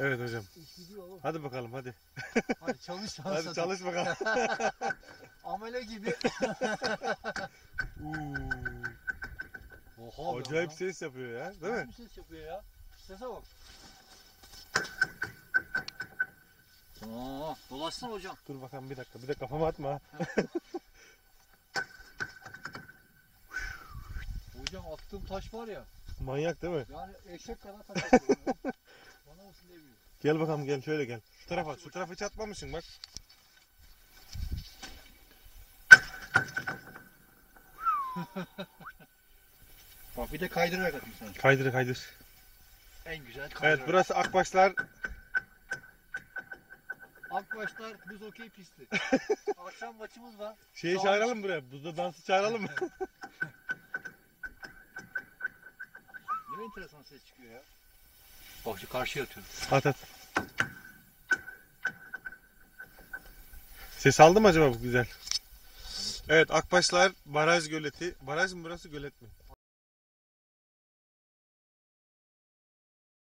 Evet hocam. İş gidiyor oğlum. Hadi bakalım hadi. Hadi çalış Hadi çalış. çalış bakalım. Amele gibi. Uuu. Oha be Acayip adam. ses yapıyor ya. Değil mi? Nasıl ses yapıyor ya? Sese bak. Aa, dolaşsın hocam. Dur bakalım bir dakika. Bir de kafama atma. ha. Hocam attığım taş var ya. Manyak değil mi? Yani eşek kadar taş atıyor. ya. Gel bakalım gel şöyle gel. Şu tarafa. Şu tarafa hiç atmamışsın bak. Bak bir de kaydırarak atayım sana. Kaydır kaydır. En güzel kaydırarak. Evet burası Akbaşlar. Akbaşlar buz okey pisti. Akşam maçımız var. Şeyi ol. çağıralım buraya. Buzda dansı çağıralım mı? Ne enteresan ses çıkıyor ya. Bak şu karşıya atıyorum. at at. Ses aldı mı acaba bu güzel? Evet Akbaşlar Baraj Göleti. Baraj mı burası gölet mi?